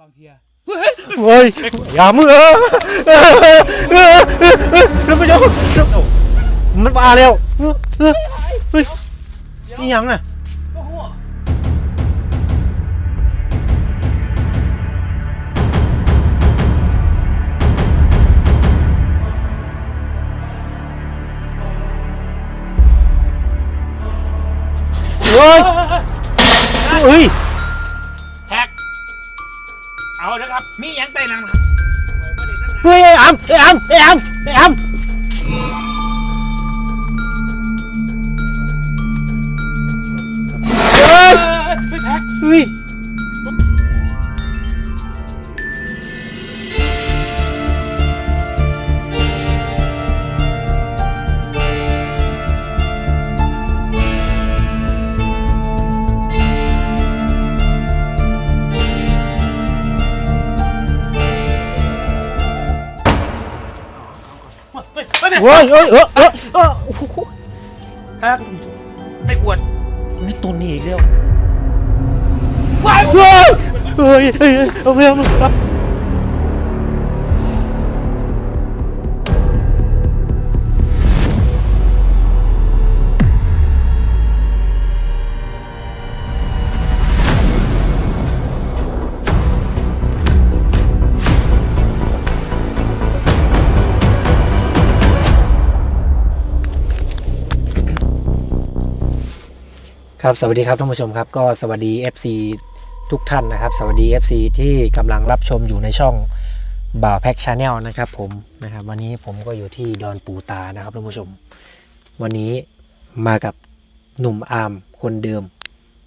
บางเทียเฮ้ยอย่ามือเอ เอาแล้วครับ มีหยังไต่หลังครับไว้บ่ได้ทั้งนั้นเฮ้ยไอ้อัมไอ้อัมไอ้อัมไอ้อัมเฮ้ยเออไม่แท็ก เฮ้ย เฮ้ยเฮ้ยเออเออเออโอ้โหแท็กไม่กวนนี่ตัวนี้อีกแล้วว้ายเฮ้ยเฮ้ยเฮ้ยเฮ้ยเอาไปเอาไป ครับสวัสดีครับท่านผู้ชมครับก็สวัสดี FC ทุกท่านนะครับ สวัสดี FC ที่กำลังรับชมอยู่ในช่องบ่าวแพ็กชาแนลนะครับผมนะครับ วันนี้ผมก็อยู่ที่ดอนปูตานะครับท่านผู้ชม วันนี้มากับหนุ่มอาร์มคนเดิม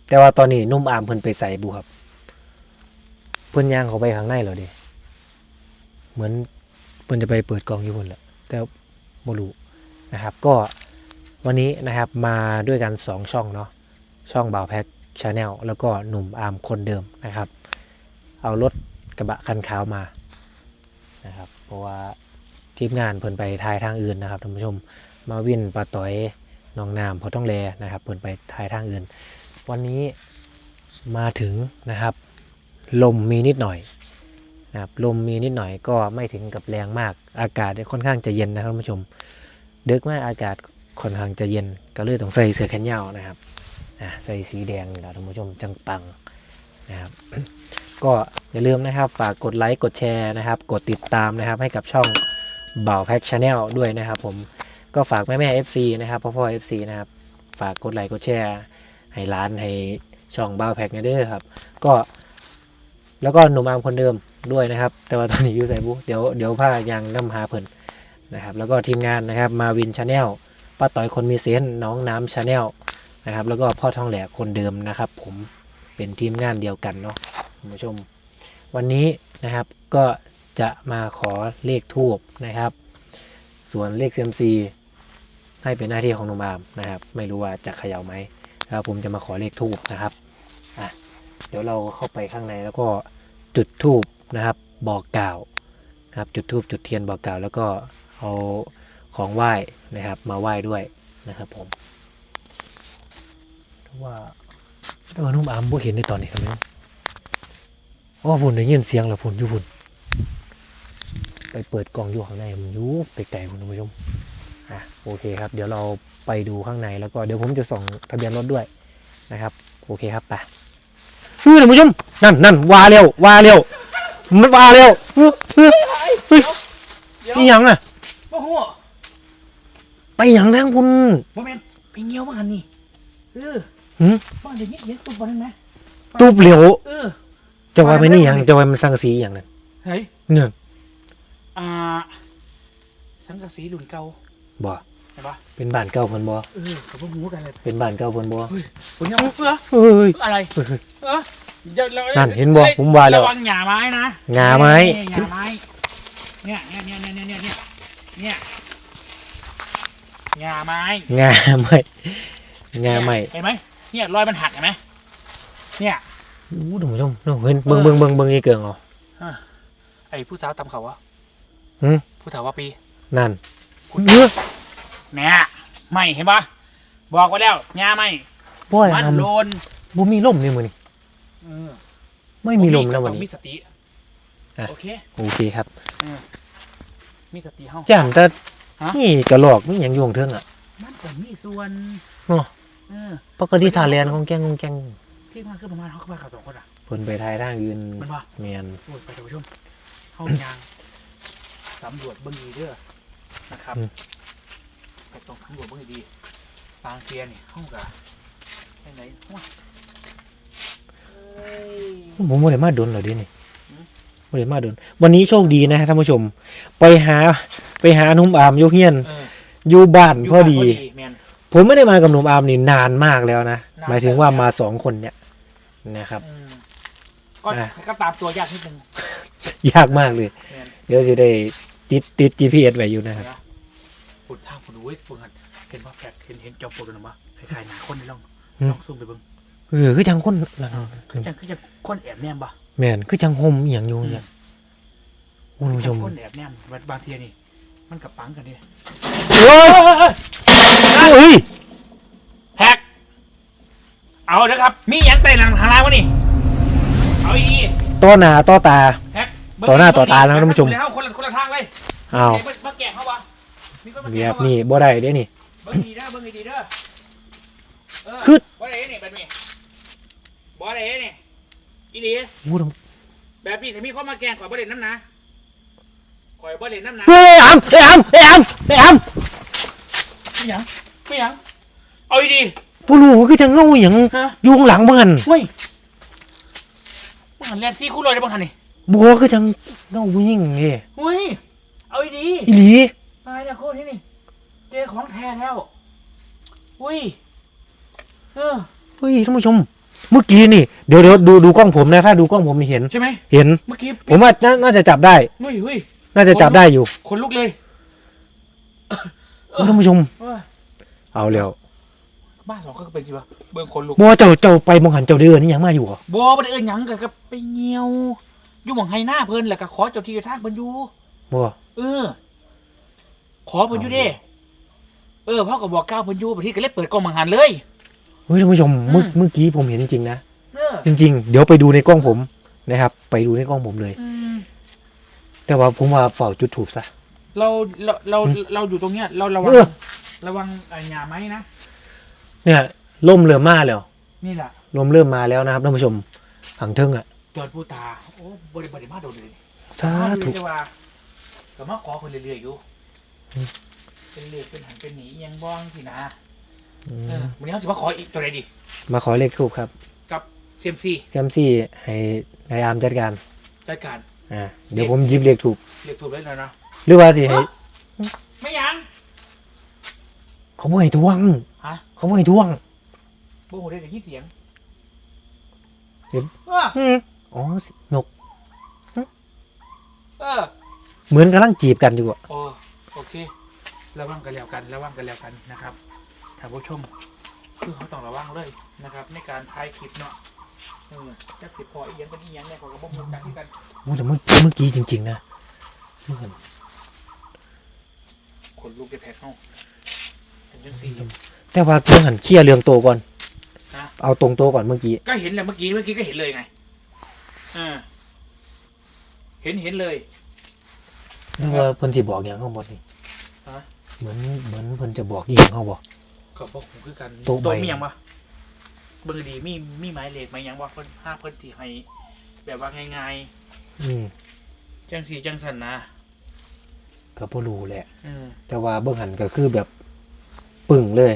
แต่ว่าตอนนี้หนุ่มอาร์มเพิ่นไปใส่บุครับ เพิ่นย่างเขาไปข้างในเหรอเดิเหมือนเพิ่นจะไปเปิดกองอยู่บนแหละแต่บ่รู้นะครับ ก็วันนี้นะครับมาด้วยกันสองช่องเนาะ ช่องบ่าวแพ็กชาแนลแล้วก็หนุ่มอาร์มคนเดิมนะครับ เอารถกระบะคันขาวมานะครับ เพราะว่าทีมงานเพิ่นไปทายทางอื่นนะครับท่านผู้ชมมาวินปลาต้อยน้องนามพอต้องแลนะครับ เพิ่นไปทายทางอื่น วันนี้มาถึงนะครับ ลมมีนิดหน่อยนะครับลมมีนิดหน่อยก็ไม่ถึงกับแรงมาก อากาศค่อนข้างจะเย็นนะครับท่านผู้ชมเดึกมากอากาศค่อนข้างจะเย็นก็เลยต้องใส่เสื้อแขนยาวนะครับ อะใส่สีแดงนี่แหละท่านผู้ชมจังปังนะครับก็อย่าลืมนะครับฝากกดไลค์กดแชร์นะครับ กดติดตามนะครับให้กับช่องบ่าวแพ็กชาแนลด้วยนะครับผมก็ฝากแม่แม่เอฟซีนะครับพ่อพ่อเอฟซีนะครับฝากกดไลค์กดแชร์ให้ร้านให้ช่องบ่าวแพ็กนะเด้อครับก็แล้วก็หนุ่มอามคนเดิมด้วยนะครับ แต่ว่าตอนนี้อยู่ใส่บุเดี๋ยวเดี๋ยวพายังน้ำหาเพิ่นนะครับแล้วก็ทีมงานนะครับมาวินชาแนลป้าต่อยคนมีเซนน้องน้ำชาแนล นะครับ แล้วก็พ่อทองแหลกคนเดิมนะครับ ผมเป็นทีมงานเดียวกันเนาะคุณผู้ชม วันนี้นะครับก็จะมาขอเลขทูบนะครับ ส่วนเลขเซมซีให้เป็นหน้าที่ของนุมอามนะครับ ไม่รู้ว่าจะเขย่าไหมครับผมจะมาขอเลขทูบนะครับอะเดี๋ยวเราเข้าไปข้างในแล้วก็จุดทูบนะครับ บอกกล่าวนะครับจุดทูบจุดเทียนบอกกล่าว แล้วก็เอาของไหว้นะครับ มาไหว้ด้วยนะครับผม ว่าแต่ว่านุ่มอามบ่เห็นในตอนนี้ครับน้องอ๋อพุ่นได้ยินเสียงแล้วพุ่นอยู่พุ่นไปเปิดกล่องอยู่ข้างในมันอยู่ไกลๆคุณผู้ชมอะโอเคครับ เดี๋ยวเราไปดูข้างในแล้วก็เดี๋ยวผมจะส่งทะเบียนรถด้วยนะครับ โอเคครับไปเฮ้ยท่านผู้ชมนั่นนั่นว่าเร็วว่าเร็วมันว่าเร็วเฮ้ยเฮ้ยเฮ้ยเดี๋ยวนี่ยังอะโอ้โหไปหยังทางคุณโมเมนต์ไปเงี้ยวมาหันนี่เออ หืมบ้านเดี๋ยวนี้เดี๋ยวตุ๊บบ้านนะตูบเหลวเออจะว่าไปนี่หยังจะว่ามันสังสีอย่างนั้นเฮ้ยเนี่ยอ่าสังกะสีหลุนเก่าบ่เห็นปะเป็นบ้านเก่าเพิ่นบ่เออกับพวกหูกันเลยเป็นบ้านเก่าเพิ่นบ่ผมยังเออเฮ้ย อะไรเฮ้ยเออเดี๋ยวเรานั่นเห็นบ่ผมว่าแล้ว ระวังหญ้าไม้นะหญ้าไม้นี่หญ้าไม้เนี่ยเนี่ยเนี่ยเนี่ยเนี่ยเนี่ยเนี่ยหญ้าไม้งาไม่งาไม่เห็นไหม เนี่ยรอยมันหักเห็นไหมเนี่ย อู้ท่านผู้ชมเนาะเห็นเบิ่งเบิ่งเบิ่งเบิ่งอีเกิงเอ๋อไอ้ผู้สาวตำเขาวะหืม ผู้สาวว่าปี นั่นคุณเนื้อเนี่ยไม่เห็นปะบอกไว้แล้วหญ้าไม่บ่อยมันทำโลนบ่มีลมนี่มื้อนี้เออไม่มีลมแล้ววันต้องมีนี้สติอะ โอเค โอเคครับมีสติเฮาย่านแต่ฮะ นี่กระหลอกนี่ยังอยู่ของเทิงอะมันก็มีส่วนเนาะ เออปกติทาเรียนของแกงของแกงที่มันคือประมาณเฮาเข้ามากับสองคนอะ เพิ่นไปทายทางอื่นมันว่าแมนโอ้ยไปท่านผู้ชมห้องยางสำรวจเบื้องดีเด้อนะครับไปตรงสำรวจเบื้องดีปางเกียร์นี่ห้องกะไปไหนห้องเอ้ย ผมบ่ได้มาดนเหรอดินี่หืม บ่ได้มาดน วันนี้โชคดีนะท่านผู้ชม ไปหาไปหาหนุ่มอามอยกเฮียนเอออยู่บ้านยู่พอดีบ้านแมน ผมไม่ได้มากับหนุ่มอามนี่นานมากแล้วนะ นาน หมายถึงว่าแล้วมาสองคนเนี่ยนะครับ อืมก็อะ ก็ตามตัวยากนิดนึง ยากมากเลย แมนเดี๋ยวสิได้ติดติด GPS ไว้อยู่นะครับ นะปุ่นท่าปุ่นอุ้ยปุ่นหันเห็นว่าแฟกเห็นเห็นจอมปลวกหรือเปล่าคล้ายๆหนาคนนี่ลองหืม ลองซูมไปเบิ่งเออคือจังคนนั่นคือจังคือจังคนแอบแนมปะแม่นคือจังห่มอหย่างอยู่เนี่ยโอ้ท่านผู้ชมคนแอบแนมบางทีนี่ มันกับปังกันดิโอ้ย เฮ้ยแฮกเอาเด้อครับ มีหยังไต่หลังทางล่างวะนี่ เอาอีดีต่อหน้าต่อตาแฮกต่อหน้าต่อตาแล้วท่านผู้ชมแล้วคนละคนละทางเลยอ้าวเดี๋ยวมาแกะเขาวะมีคนมาแบแกะบเขาวะนี้บ่ได้เด้นี่ เบิ้งดีเด้อเบิ้งดีเด้อเออคือบ่ได้นี่แบบนี้บ่ได้นี่อีหลีพูดแบบนี้ถ้ามีคนมาแกล้งข่อยบ่เล่นน้ำนะข่อยบ่เล่นน้ำนะเฮ้ยอ้ำเฮ้ยอ้ำเฮ้ยอ้ำเฮ้ยอ้ำไม่หยัง ไม่หยังเอาอีดี ผู้รู้ว่าคือจังเงาอหย่างฮะ อยู่ข้างหลังมันเฮ้ยมึงหันแลนซี่คู่เลยได้บ้างหันนี่บัวคือจังเงาผู้หญิงเอ้เฮ้ยเอาอีดีอีหลีตายแล้วโคตรที่นี่เจอของแท้แล้วอุ้ยเออเฮ้ยท่านผู้ชม เมื่อกี้นี่เดี๋ยวเดี๋ยวดูดูกล้องผมนะถ้าดูกล้องผมนี่เห็น ใช่ไหมเห็น เมื่อกี้ผมว่าน่าน่าจะจับได้ เฮ้ยเฮ้ยน่าจะจับได้อยู่คนลุกเลยโอ้ท่านผู้ชม เออ เอาแล้วบ้านสองก็เป็นจีวะเบิ่งคนลุกบัวเจ้าเจ้าไปมองหันเจ้าเดือนี่ยังมาอยู่เหรอบัวบ่ได้เอิ้นหยังก็ก็ไปเงียว อยู่หม่องไห้หน้าเพิ่นแล้วก็ขอเจ้าที่เจ้าทางเพิ่นอยู่บัวเออ ขอเพิ่นอยู่เด้ เออพ่อก็บอกก้าวเพิ่นอยู่บางทีก็เลยเปิดกล้องมังหันเลย เฮ้ยท่านผู้ชมเมื่ออืมเมื่อกี้ผมเห็นจริงๆนะ เออจริง ๆ เดี๋ยวไปดูในกล้องผมนะครับ ไปดูในกล้องผมเลย อืมแต่ว่าผมว่าเฝ้าจุดถูกซะ เราเราเราอืมเราอยู่ตรงเนี้ย เราระวังเออ ระวังไอ้หญ้าไม้นะ เนี่ยล่มเริ่มมาแล้วนี่แหละลมเริ่มมาแล้วนะครับท่านผู้ชมผังเทิงอะจอดผู้ตาโอ้บริบริมาโดนเลยสาถ้าธุดูจะว่าก็มาขอคนเรื่อยๆอยู่อืมเป็นเลือเป็นหันเป็นหนีอิหยังบ้องสินะอืเออมวันนี้เขาจะมาขออีกตัวไหนดี มาขอเลขทูบครับ กับเซียมซีเซมซี่ให้นายอามจัดการ จัดการ อ่า เดี๋ยวผมหยิบเลขทูบเรียกถูกได้แล้วนะหรือว่าสิให้ไม่ยัง เขาบ่ให้ทวงฮะ เขาบ่ให้ทวงโบ้โหได้แต่ยินเสียงเห็นเอออืมอ๋อนกเออเหมือนกำลังจีบกันอยู่อะโอ้โอเค ระวังกันแล้วกัน ระวังกันแล้วกันนะครับท่านผู้ชม คือเขาต้องระวังเลยนะครับ ในการถ่ายคลิปเนาะเออจะติดพออีกอยังเป็นอีกอยังเนี่ยของกระบอกมุกจากที่กันโอ้แต่เมื่อเมื่อกี้จริง ๆ นะเมื่อกี้คนลูกจะแพ้เข้า เป็นจังสี่ แต่ว่าเรื่องหันเคลียร์เรื่องโตก่อน ฮะ เอาตรงโตก่อนเมื่อกี้ ก็เห็นแหละเมื่อกี้เมื่อกี้ก็เห็นเลยไงอ่าเห็นเห็นเลย นึกว่าเพิ่นสิบอกอย่างข้างบนนี่ฮะ เหมือนเหมือนเพิ่นจะบอกอย่างเขาบอกก็บอกผมคือกันโต๊ะใบมีหยังปะเบอร์ดีมีมีหมายเลขไหมหยังว่าเพิ่นห้าเพิ่นที่ให้แบบว่าง่ายอืมๆจังสี่จังสันนะก็บ่รู้แหละ อืมแต่ว่าเบื้องหันก็คือแบบ ปึ่งเลย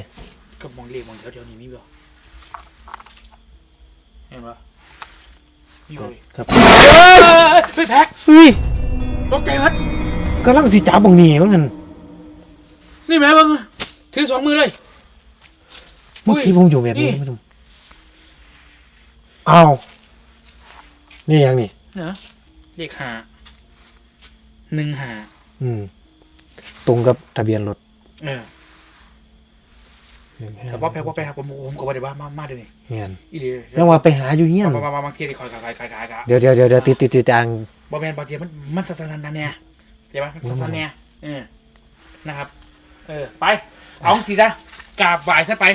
ก็มองเลขมองแถวเดียวนี้มีบ่เห็นปะมีบ่เลยครับเฮ้ยแพ็คเฮ้ยตกใจพัดกำลังสิจับบังนี่มั้งหันนี่แม่บังถือสองมือเลย เมื่อกี้ผมอยู่แบบนี้นี่ท่านผู้ชมอ้าวนี่ยังนี่เนาะเลขหาหนึ่งหาอืม ตรงกับทะเบียนรถเออ แต่ว่าแพ็คว่าแพ็คครับผมผมก็บ่ได้ว่ามามาเดี๋ยวนี้เงี้ยอีหลียังว่าไปหาอยู่เงี้ยมามามามาเคลียร์ดิคอยขายขายขายขายขายเดี๋ยวเดี๋ยวเดี๋ยวเดี๋ยวติดติดติดตังบอแมนบอเจียมันมันสันนันเนี่ยเดี๋ยวมันสันนันเนี่ยเออนะครับ เออไป เอาสีดากราบไหวซะไป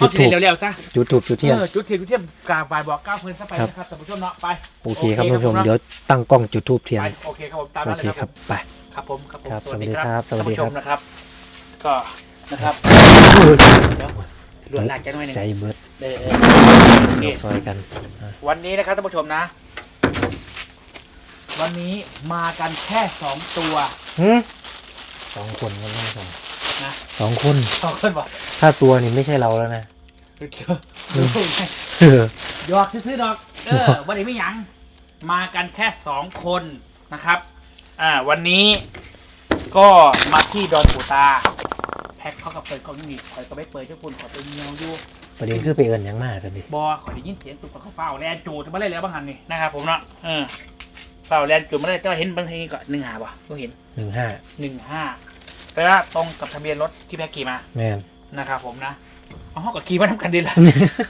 จุเอาดสิถูกเร็วๆจ้ะจุดถูกจุดเทียนออจุดเทียนจุดเทียนกลางฝ่ายบอกก้าวเพลินซะไปครับนะครับท่านผู้ชมเนาะไปโอเคครับท่านผู้ชมโอเคครับเดี๋ยวตั้งกล้องจุดทูบเทียนไปโอเคครับผมตามโอนั้นเคเลยคครัรับบไปครับผมครับผมครับสวัสดีครับสวัสดีครับท่านผู้ชมนะครับ ก็ นะครับเดี๋ยวหลวนหลานใจหน่อยหนึงใจเบิร์ดเออเออโอเคซอยกันอะวันนี้นะครับท่านผู้ชมนะ วันนี้มากันแค่สองตัวหืมสองคนกันท่านผู้ชมนะสองคนสองคนบอกถ้าตัวนี่ไม่ใช่เราแล้วนะเดี๋ยวดูไงเออหยอกซื้อๆดอก เออวันนี้ไม่หยัง มากันแค่สองคนนะครับ อ่า วันนี้ก็มาที่ดอนปูตา แพ็คเข้ากับเปิดกล้องนี่คอยก็ไม่เปิดเจ้าคุณขอไปเงียวอยู่ประเด็นคือไปเอิญยังมากกันดิบอขอได้ยินเสียงตุกเขาเฝ้าแลนจูดมาเลยแล้วบางหันนี่นะครับผมเนาะเออเฝ้าแลนจูดมาเลยเจ้าเห็นบางทีก็หนึ่งหาป่ะก็เห็นหนึ่งห้าหนึ่งห้าแปลว่าตรงกับทะเบียนรถที่แพ็คขี่มาแมนนะครับผมนะเอาเขากับขี่มาทำกันดีละ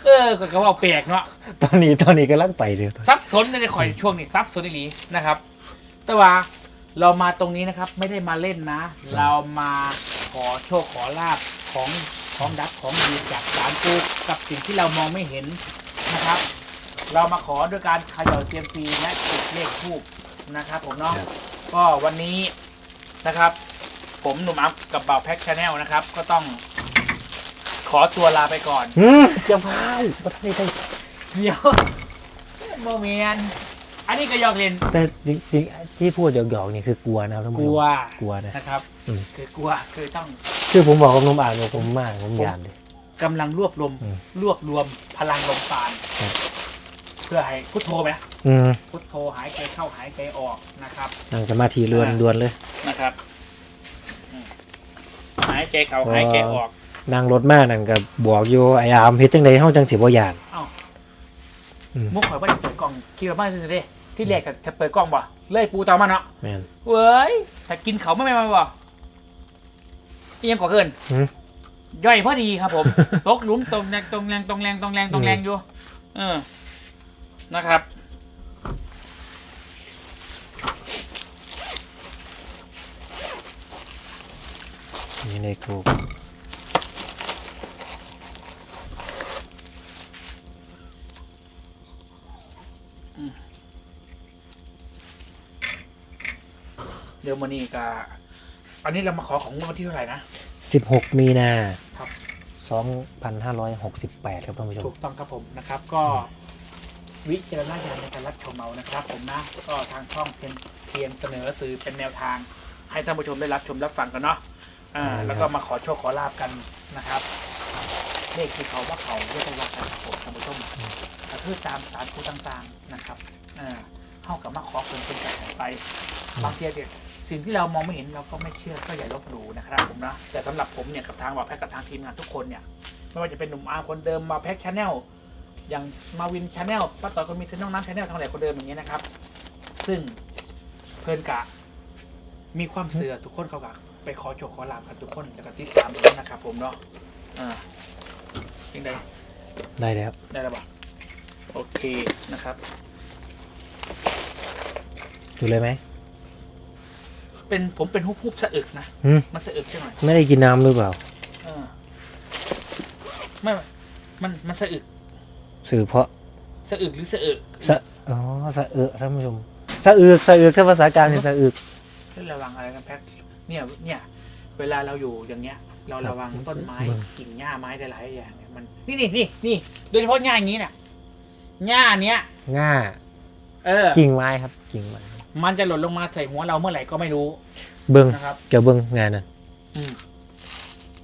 เออก็ก็ว่าแปลกเนาะตอนนี้ตอนนี้กำลังไปเลยซับซ้อนในข่อยช่วงนี้ซับซ้อนอีหลีนะครับ แต่ว่าเรามาตรงนี้นะครับ ไม่ได้มาเล่นนะ เรามา ขอโชคขอลาบของของดับของดีจากสารปูกับสิ่งที่เรามองไม่เห็นนะครับ เรามาขอด้วยการเขย่าเซียมซีและจุดเลขทูบนะครับ ผมเนาะครับก็วันนี้นะครับ ผมหนุ่มอัพกับบ่าวแพ็คชาแนลนะครับ ก็ต้องขอตัวลาไปก่อนอืมเจ้าพายประเทศไทยเดี๋ยวโมเมนอันนี้ก็ยอกเล่นแต่จริงๆที่พูดหยอกๆนี่คือกลัวนะครับท่านกผู้ชลัมวกลัวนะนะครับ อืม คือกลัวคือต้องคือผมบอกกับนมอ่านว่าผมมากผมยานเลย กำลังรวบรวมอืมรวบรวมพลังลมปานครับ เพื่อให้พุทโธไหมอืมพุทโธหายใจเข้าหายใจออกนะครับ นั่งสมาธิเรือนอ่าดวนเลย นะครับอืมหายใจเข้าหายใจออก นั่งรถมากนั่นก็บอกอยู่ไอ้อามเฮ็ดจังไดเฮาจังสิบ่ยาน เอ้าอืม มุกข่อยว่าจะเปิดกล่องคิดว่าบ้านจะได้ที่แรกจะเปิดกล่องบ่เลยปูตามมาเนาะแม่นเว้ยแต่กินเขาไม่ไม่มาบ่ อิหยังกว่าเกินหืม ย่อยพอดีครับผม ตกหลุมตรงแรงตรงแรงตรงแรงตรงแรงตรงแรงอยู่ เออ นะครับ นี่ในครูเดี๋ยวมันนี่กะ อันนี้เรามาขอของงวดวันที่เท่าไหร่นะ 16 มีนาครับ 2568 ครับท่านผู้ชมถูกต้องครับผมนะครับ ก็วิจารณญาณในการรับชมเอานะครับ ผมนะก็ทางช่องเพียงเพียงเสนอสื่อเป็นแนวทาง ให้ท่านผู้ชมได้รับชมรับฟังกันเนาะอ่าอ่าแล้วก็มาขอโชคขอลาบกันนะครับเลขที่เขาว่าเขาเรียกว่ากันครับผมท่านผู้ชมกระทือตามสารผู้ต่างๆนะครับอ่าเข้ากับมาขอคนเป็นการไปบางทีเด็ก สิ่งที่เรามองไม่เห็นเราก็ไม่เชื่อก็อย่าลบหลู่นะครับผมนะแต่สำหรับผมเนี่ยกับทางวาแพ็กกับทางทีมงานทุกคนเนี่ยไม่ว่าจะเป็นหนุ่มอาร์มคนเดิมมาแพ็กชาแนลอย่างมาวินชาแนลป้าต่อยคนมีเซนน้องน้ำชาแนลทั้งหลายคนเดิมอย่างเงี้ยนะครับ ซึ่งเพื่อนกะ มีความเสือทุกคนเขากะไปขอโชคขอลาบกันทุกคนแล้วก็ติดตามกันนะครับ ผมเนาะอ่ายังไงได้แล้วครับได้แล้วปะโอเคนะครับ ดูเลยไหม เป็นผมเป็นฮุบฮุบๆสะอึกนะหืม มันสะอึกใช่ไหมไม่ได้กินน้ำหรือเปล่า เออไม่มันมันสะอึกสื่อเพราะสะอึกหรือสะอึกสะอ๋อสะเอะท่านผู้ชมสะอึกสะอึกถ้าภาษากลางเนี่ยสะอึกให้ระวังอะไรกันแพ็คเนี่ยเนี่ย เวลาเราอยู่อย่างเงี้ย เราระวังต้นไม้เบิ่ง กิ่งหญ้าไม้ได้หลายอย่างเนี่ยมันนี่นี่นี่นี่โดยเฉพาะหญ้าอย่างนี้เนี่ยหญ้าเนี้ยง่าเออ กิ่งไม้ครับ กิ่งไม้ มันจะหล่นลงมาใส่หัวเราเมื่อไหร่ก็ไม่รู้ เบิ้งนะครับ เกี่ยวเบิ้งงานนั่นอืม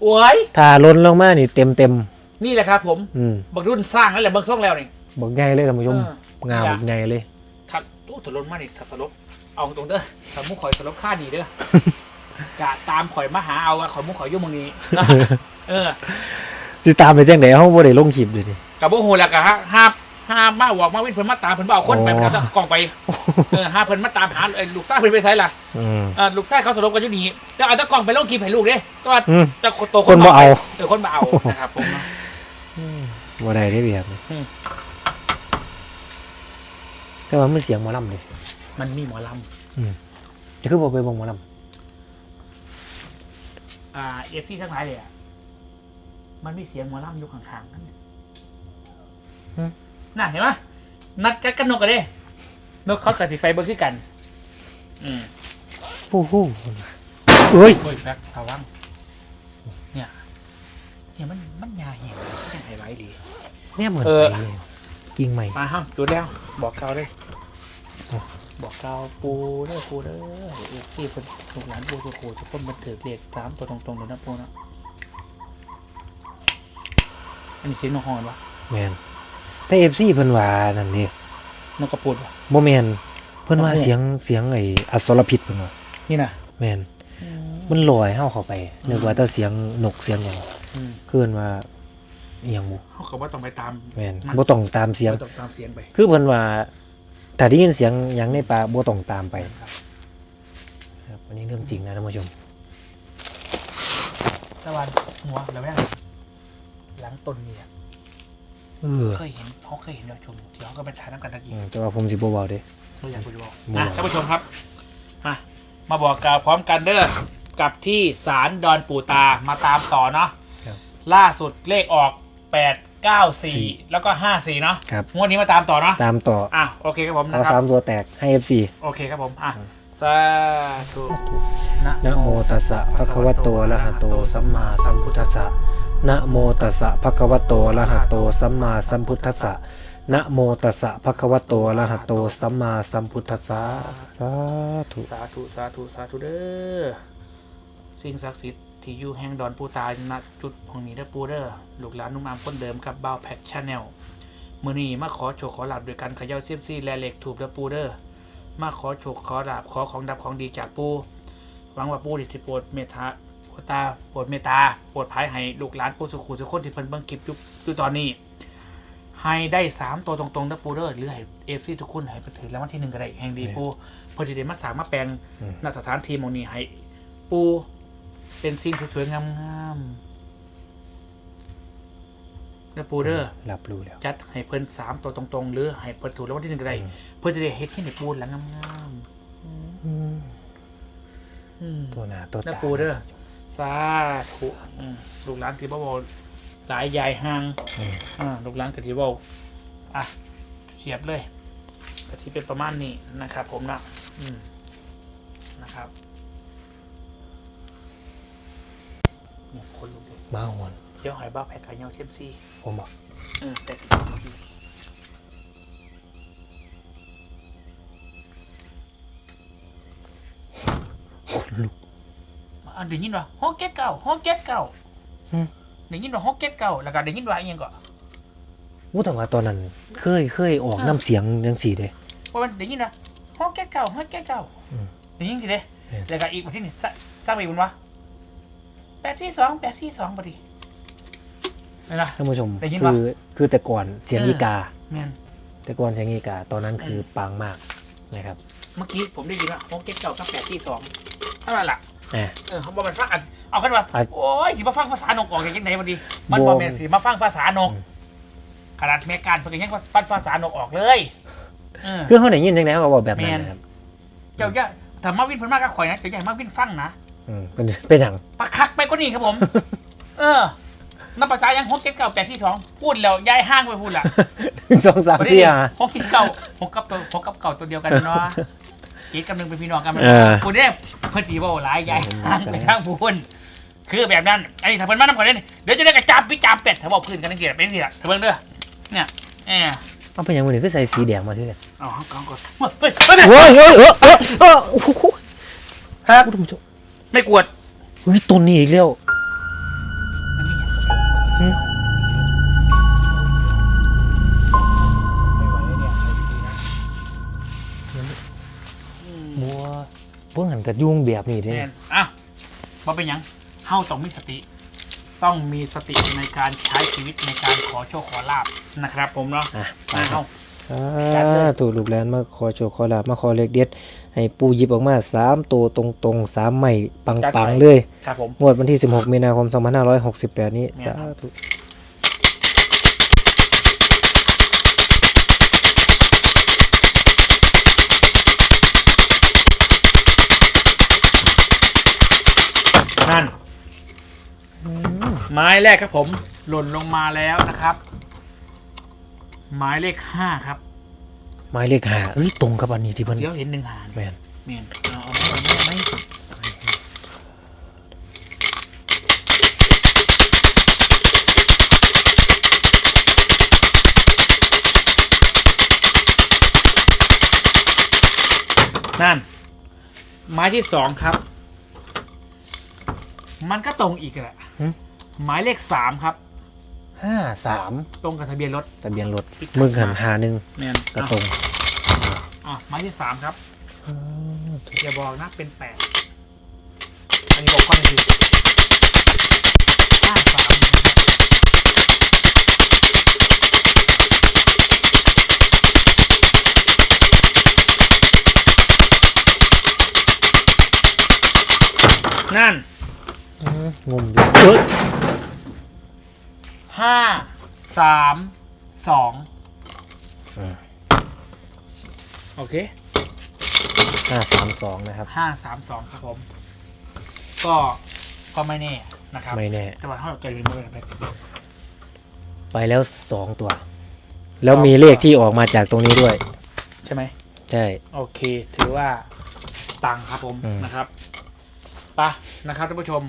โอ้ยถ้าล้นลงมานี่เต็มเต็มนี่แหละครับ ผมๆอืมบักรุ่นสร้างนั่นแหละเบิกซ่องแล้วนี่บอกง่ายเลยท่านผู้ชมเอองาบอกง่ายเลยถ้าตู้ถล่นมานี่ถ้าสลบเอาตรงเด้อถ้ามุกข่อยสลบค่าดีเด้อกะตามข่อยมาหาเอาอะข่อยมุกข่อยอยุ่งมึงนี้นะเออสิตามไปจังไดเฮาบ่ได้ลงคลิปเลยดิกับโอ้โหแล้วก็ฮะห้า ห้ามาบอกมาวิ่งเพิ่นมาตามเพิ่นบ่เอาคนไปอ๋อมันก็กล่องไปเออห้าเพิ่นมาตามหาเอ้ยลูกชายเพิ่นไปไสล่ะอืมเออลูกชายเขาสลบกันอยู่นี่แล้วเอาตะกล่องไปลงคลิปให้ลูกเด้แต่ว่าอืมจะโตคนบ่เอา เออคนบ่เอานะครับผมเนาะบ่ได้ได้เบียบอืมแต่ว่ามันเสียงหมอลำดิมันมีหมอลจะคือบ่ไปเบิ่งหมอลำอ่าเอฟซีทั้งหลายเลยอะมันมีเสียงหมอลำอยู่ข้างๆนั่นอืม น่ะเห็นไหมนัดกันกันนกกันเด้นกเขากับสิไฟเบอร์คือกัน อืมปู้ฮู้เอ้ยโอ้ยแฟกระวังเนี่ยเนี่ยมันมันยาเหี้ยยังไงไรดีเนี่ยเหมือนเออไปยิงใหม่มาห้ามจุดแล้ว บอกเกาเลยอ๋อบอกเกาปูเด้อปูเด้อเอกที่เป็นลูกหลานปูสุโขทุกคนมันถือเลขสามตัวตรงๆเลยนะปูนะอันนี้เสียงนกฮอนวะแมน แต่เอฟซีเพิ่นว่านั่นนี่นกกระปุดวะบ่แมนเพิ่นว่าโอ้โห เสียงเสียงไอ้อสรพิษเพิ่นว่านี่นะแมนมันลอยเฮาเข้าไปนึกว่าแต่เสียงนกเสียงหยังอืมคือเพิ่นว่าอีหยังบ่เขาก็ว่าต้องไปตามแมนมันบ่ต้องตามเสียงไม่ต้องตามเสียงไป คือเพิ่นว่าถ้าได้ยินเสียงหยังในป่าบ่ต้องตามไปครับ ครับอันนี้เรื่องจริงนะท่านผู้ชม ตะวันหัวแล้วแม่งหลังต้นนี่อะ เออเคยเห็นเขาเคยเห็นเราชมที่เขาก็ไปถ่ายน้ำกันตะกี้อืมแต่ว่าผมสิบ่เว้าเด้เราอยากไปดูบอกบ่นะท่านผู้ชมครับมามาบอกกล่าวพร้อมกันเด้อกับที่ศาลดอนปู่ตามาตามต่อเนาะครับล่าสุดเลขออก8 9 4แล้วก็5 4เนาะครับ งวดนี้มาตามต่อเนาะตามต่ออะโอเคครับผมเอานะคสารับมตัวแตกให้ FC โอเคครับผมอะครับสาธุนะโมตัสสะภะคะวะโตอะระหะโตสัมมาสัมพุทธัสสะ นะโมตัสสะภะคะวะโตอะระหะโตสัมมาสัมพุทธัสสะนะโมตัสสะภะคะวะโตอะระหะโตสัมมาสัมพุทธัสสะสาธุสาธุสาธุสาธุเด้อสิ่งศักดิ์สิทธิ์ที่อยู่แห่งดอนปูตายณจุดของนี้เด้อปูเด้อลูกหลานนุ่มอามคนเดิมกับบ่าวแพทชาแนลมื่อนี้มาขอโชคขอลาบโดยการเขย่าเซียมซี่แลเหล็กถูกและปูเดอร์มาขอโชคขอลาบขอของดับของดีจากปูหวังว่าปูที่โปรดเมตตา ตาโปรดเมตตาโปรดภายให้ลูกหลานปูสุขุสุขคนที่เพิ่นเบิ่งคลิปอยู่อยู่ตอนนี้ ให้ได้สามตัวตรงๆนะปูเดอร์หรือให้เอฟซีทุกคนให้ไปถือแล้ววันที่หนึ่งก็ได้แห่งดีปูเพื่อที่ได้มาสร้างมาแปลงอืม ณสถานที่หมองนี้ให้ปูเป็นสิ่งสวยๆงามๆนะปูเดอร์ รับรู้แล้ว จัดให้เพิ่นสามตัวตรงๆ หรือให้เพิ่นถูกรางวัลที่หนึ่งก็ได้ อืม เพื่อจะได้เฮ็ดให้ในปูนแล้วงามๆอืมอืมอืมตัวหน้าตัวนะตาปูเด้อ สาธุอืมลูกหลานที่บ่เว้าหลายยายห่างอืม อ่าลูกหลานก็ที่เว้าอะเสียบเลยก็ที่เป็นประมาณนี้นะครับ ผมนะอืมนะครับเนี่ยคนลุกเลยมาหวนเดี๋ยวหอยบ้าแผ่นไข่เงาเชมซี่ผมบอก เออแต่ที่ คนลุก อันเดี๋ยวยินว่าฮอกเก็ตเก่าฮอกเก็ตเก่าอืมเดี๋ยวยินว่าฮอกเก็ตเก่าแล้วก็เดี๋ยวยินว่าอีกอย่างก่อนอู้แต่ว่าตอนนั้น เคยเคยออกน้ำเสียงจังสี่เด้เพราะมันเดี๋ยวยินว่าฮอกเก็ตเก่าฮอกเก็ตเก่าอืมเดี๋ยวยินสิเด้เออ แล้วก็อีกวันที่นี่สร้างสร้างไปอีกวันวะแปดสี่สองแปดสี่สองพอดีเห็นปะ ท่านผู้ชมได้ยินคืปะอคือแต่ก่อนเสียงเอออีกา แม่น แต่ก่อนเสียงอีกา ตอนนั้นคือเออปังมากนะครับ เมื่อกี้ผมได้ยินว่าฮอกเก็ตเก่ากับแปดสี่สองเท่านั้นแหละ อ่าเออเขาบอกมันฟังอันเอาขึ้นมาอะโอ้ยสิมาฟังภาษานกออกอย่างไหนพอดี มันบ่บอกแม่นสิมาฟังภาษานก อืม ขนาดเมการเพิ่งยังฟังภาษานกออกเลยเออ คือเขาได้ยินจังไดเขาบอกแบบนั้นแม่นนะครับเจ้าอย่าถ้ามาวินเพิ่นมากก็ข่อยนะเจ้าอย่าให้มาวินฟังนะอืมเป็นเป็นอย่างปะคักไปกว่านี้ครับผม เออนับภาษายังหกเจ็ดเก้าแปดที่สองพูดแล้วย้ายห้างไปพูดละหนึ่งสองสามสี่อะหกเจ็ดเก้าหกกับตัวหกกับเก่าตัวเดียวกันเนาะ เจ๊กำลังเป็นพี่น้องกันมันเออพูดได้เพิ่นสีว่าหลายย้ายห้างไปทางพูนคือแบบนั้นอันนี้ถ้าเพิ่นมาน้ำก่อนเนี่ยเดี๋ยวจะได้กระจามพี่จามเป็ดถ้าบอกพื้นกันนั่นเกียเป็นสิล่ะเพิ่นเด้อเนี่ยเออเอาเป็นอย่างวันนี้คือใส่สีแดงมาที่เนี่ยเอาเอาเอาก่อนเฮ้ยเฮ้ยโอ้ยเฮ้ยเออเออเออโอ้โหครับท่านผู้ชมไม่กวดเฮ้ยต้นนี้อีกแล้ว เพิ่งหันกระยุ่งแบบนี้เด้แมนอะว่าเป็นหยังเฮาต้องมีสติ ต้องมีสติในการใช้ชีวิตในการขอโชคขอลาบนะครับผมเนาะอะมาเฮาอ่าถูกลูกแลนมาขอโชคขอลาบมาขอเลขเด็ด ให้ปูหยิบออกมาสามตัวตรงๆสามใหม่ปังๆเลย ครับผม งวดวันที่ 16 มีนาคม 2568 นี้ เนี่ยสาธุ นั่น ไม้แรกครับผม หล่นลงมาแล้วนะครับหมายเลขห้าครับหมายเลขหาเอ้ยตรงกับอันนี้ที่เพิ่นเดี๋ยวเห็นหนึ่งหาแมเนี่ยนเมียนเอาเอาไม่เอาไม่นั่น ไม้ที่สองครับ มันก็ตรงอีกแหละหมายเลขสามครับ ห้าสามตรงกับทะเบียนรถทะเบียนรถมึงหันหาหนึ่งแมนก็ตรงอะไม้ที่สามครับอย่าบอกนะเป็นแปดอันนี้บอกความจริงห้าสามนะครับนั่น อืมงงอยู่เฮ้ยห้าสามสองโอเคห้าสามสองนะครับห้าสามสองครับผม ก็ก็ไม่แน่นะครับไม่แน่แต่ว่าถ้าเราเกิดเป็นเบอร์แบบไปแล้วสองตัว แล้วมีเลขที่ออกมาจากตรงนี้ด้วย ใช่ไหมใช่โอเค ถือว่าตังครับผมอืมนะครับไปะนะครับท่านผู้ชม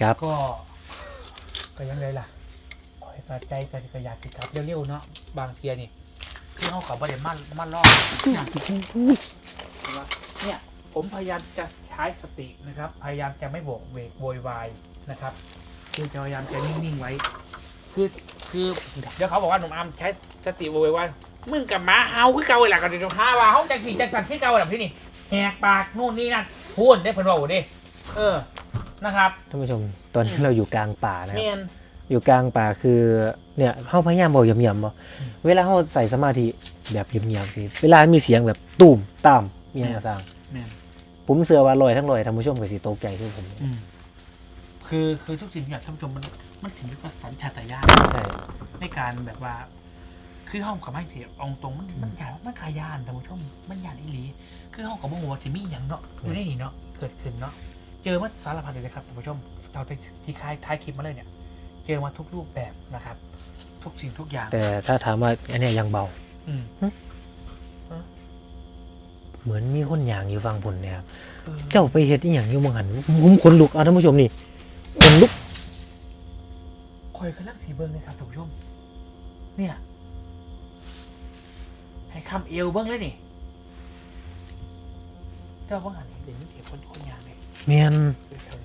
ครับ ก็ ก็ยังไงล่ะคอยปัจจัยกันก็อยากติดครับเร็วๆเนาะบางเทียนี่คือเขาเขาประเด็นมั่นมั่นรอบเนี่ยผมพยายามจะใช้สตินะครับ พยายามจะไม่โบกเวกโวยวายนะครับ คือจะพยายามจะนิ่งๆไว้ คือคือเดี๋ยวเขาบอกว่าหนุ่มอามใช้สติโวยวายมึงกับหมาเฮาคือเก่าเลยล่ะกันเดี๋ยวหาว่าเฮาจังสีจังสันที่เก่าแบบที่นี่แหกปากนู่นนี่นั่นพูดได้เพิ่นบอกดิเออ นะครับท่านผู้ชมตอนนี้เราอยู่กลางป่านะครับเมียนอยู่กลางป่าคือเนี่ยเขาพยายามบอกเงียบๆบ่เวลาเขาใส่สมาธิแบบเงียบๆสิเวลามีเสียงแบบตุ่มตามมีอะไรต่างเมียนผมเสือว่าลอยทั้งลอยท่านผู้ชมก็สิตกใจคือผมอืมคือคือทุกสิ่งทุกอย่างท่านผู้ชมมันมันถึงด้วยกับสัญชาตญาณใช่ในการแบบว่า คือห้องกับไม่เถียองตรงมันมันใหญ่มันขายานท่านผู้ชมมันยานอีหลี คือห้องกับบ่หัวาจะมีอย่างเนาะอยู่ในนี่เนาะเกิดขึ้นเนาะ เจอมาสารพัดเลยนะครับท่านผู้ชมเราที่คลายท้ายคลิปมาเลยเนี่ย เจอมาทุกรูปแบบนะครับ ทุกสิ่งทุกอย่างแต่ถ้าถามว่าอันเนี้ยยังเบา อืม เหมือนมีคนอย่างอยู่ฟังผลเนี่ยครับเออ เจ้าไปเฮ็ดอีหยังอยู่มังหันผมขนลุกเอาท่านผู้ชมนี่ขนลุกคอยกำลังสีเบิ้งเลยครับท่านผู้ชม เนี่ย ให้คำเอวเบิ้งเลยนี่เจ้าเบิ้งหันเดี๋ยวนี้เสียงคนคนยางเลย เมียนเดี๋ยว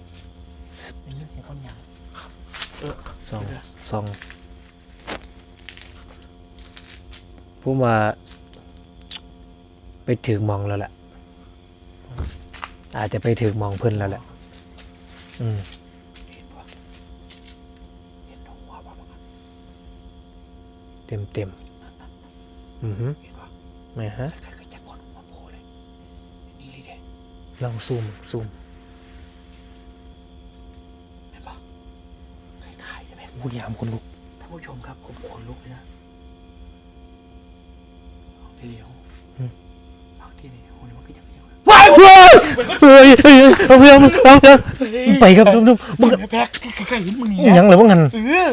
เดี๋ยวนี้เสียงคนยางสองสองผมว่า ไปถึงมองแล้วแหละอาจจะไปถึงมองเพิ่นแล้วแหละ อืมเห็นปะเห็นหัวปะมั้งเต็มเต็มอือฮึเห็นปะไม่ฮะใครก็อยากคนหัวโผล่เลยนี่เลยเด้ลองซูมซูม เห็นปะค ล้ายๆแบบอู้ยามคนลุกท่านผู้ชมครับผมขนลุกเลยนะเอาทีเดียวเอาทีเดียวมันก็จะเป็นอย่างนั้นว้ายเฮ้ยเฮ้ยเฮ้ยเอาเพื่อนเอาเพื่อนไปครับทุกทุกมึงแพ็กใกล้ๆเห็นมึงนี่อีหยังเหรอมึงหัน เออ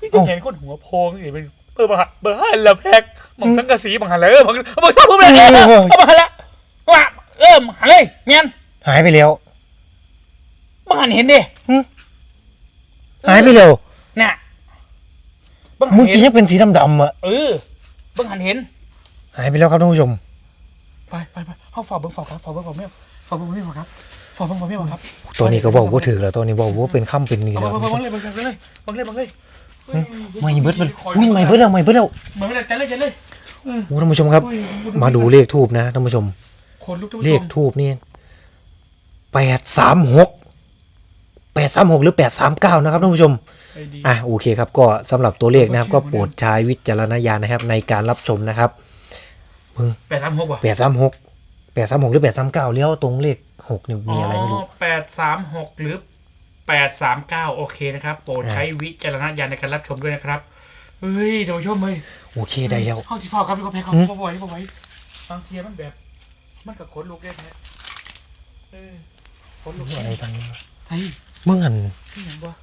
นี่จะเห็นคนหัวโพงนี่เป็นเบอร์มาเบอร์ห้าละแพ็กมองสังกะสีบังหันเลยเออบังบังชอบพูดเลยเออเอาบังหันละว่าเออบังหันเลยเมียนหายไปแล้วบังหันเห็นดิ หายไปแล้วน่ะบังหันเมื่อเห็กี้นยังเป็นสีดำๆอะเออบังหันเห็น หายไปแล้วครับท่านผู้ชม ไปไปไปเข้าฝาเบิ้งฝาครับฝาเบิ้งฝาเมียฝาเบิ้งฝาเมียครับฝาเบิ้งฝาเมียครับตัวนี้ก็บอกว่าถือแล้วตัวนี้บอกว่าเป็นค่ำเป็นนี่เอาแล้วบังบังเลยบังเลยบังเลยบังเลยไม่เบิดมันวิ่งไม่เบิดแล้วไม่เบิดแล้วบังเลยจันเลยจันเลยโอ้ท่านผู้ชมครับ มาดูเลขทูบนะท่านผู้ชม คนลุกทุกเลขทูบนี่แปดสามหก แปดสามหกหรือแปดสามเก้านะครับท่านผู้ชม อะโอเคครับก็สำหรับตัวเลขนะครับ ก็โปรดใช้วิจารณญาณนะครับ ในการรับชมนะครับแปดสามหกว่ะแปดสามหกแปดสามหกหรือแปดสามเก้าเลี้ยวตรงเลขหกนี่มีอะไรไม่รู้ แปดสามหกหรือแปดสามเก้าโอเคนะครับโปรดใช้วิจารณญาณในการรับชมด้วยนะครับเฮ้ยท่านผู้ชมเฮ้ยโอเคได้แล้ว เข้าที่ฟอกครับพี่ก็แพ้เขาหืมพ่อไว้พ่อไว้บางทีมันแบบ มันกับขนลุกได้แท้เออขนลุกอะไรทางนี้ ใช่ เมื่อหันที่ไหนวะ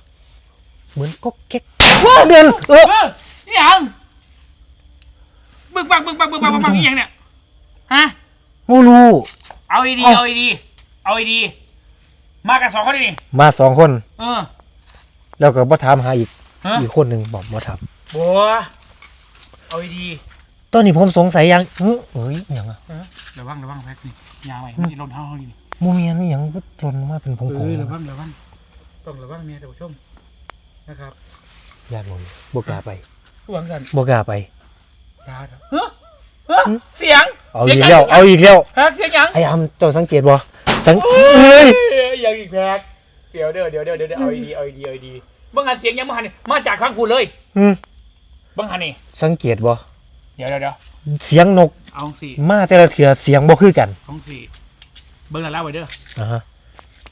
เหมือนก็เก๊กว้าเดือนเออเออนี่ยังบึกบักบึกบักบึกบักบึกบักนี่ยังเนี่ยฮะโมรู้เอาไอดีเอ้าเอาไอดีเอาไอดี มากันสองคนนี่มาสองคน เออ แล้วก็บ่ถามหาอีกฮะอีกคนหนึ่งบอกบ่ถามบัวเอาไอดีตอนนี้ผมสงสัยอยังเฮ้ยเอ้ยอหย่างอะระวังระวังแพ็คนี่ยาไว้ไม่ลนเท้าเขานี่โมเมียนอหย่างก็หล่นมาเป็นผงเอผงอระวังระวัง ต้องระวังเนี่ยท่านผู้ชมนะครับญาติหมดบกล้าไปหวังกันบกล้าไปยาเถอะเฮ้ยเฮ้ยเสียงเอาสีอียงกแล้วยังเอาอีกแล้วฮะเสียงยังไอ้อำเจ้าสังเกตบ่สังเอ้ยเอ้ยยังอีกแพ็คเดี๋ยวเดี๋ยวเดี๋ยวเดี๋ยวเดี๋ยวเอาไอดีเอาไอดีเอาไอดีบังหันเสียงยังบังหันนี่มาจากข้างคุณเลยอืมบังหันนี่สังเกตบ่เดี๋ยวเดี๋ยวเดี๋ยวเสียงนกเอาสี่มาแต่ละเถื่อเสียงบ่คือกันสองสี่เบิ้งหน้าเล่าไว้เด้ออ่าฮะ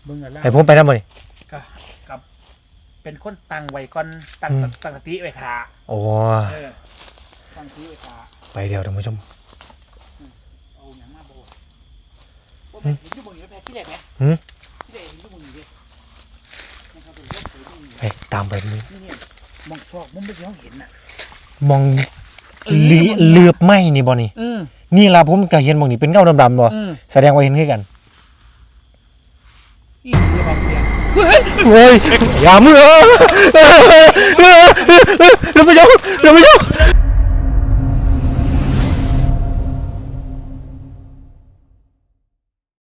เบิ้งหน้าเล่าให้ผมไปนำบ่นี่ก็กับ เป็นคนตั้งไว้ก่อนตั้งอืม ตั้งสติไว้ขาโอ้เออตั้งสติไว้ขาไปเดี๋ยวท่านผู้ชม เอาอย่างมาโบโอ้แม่เห็นชั่วโมงนี้แพ้ที่แรกไหมหืม ที่แรกเห็นชั่วโมงนี้ดินะครับผมก็เคยดูอยู่ไปตามไปนี่นี่เนี่ยมองซอกมุมไม่ยอมเห็นน่ะมองลีเลือบไหมนี่บ่นี่อืมนี่ล่ะผมก็เห็นบ่นี่เป็นเงาดำๆบ่อืมแสดงว่าเห็นคือกันนี่เรื่องบางเรื่อง เฮ้ยอย่ามือเร็วไปยกเร็วไปยก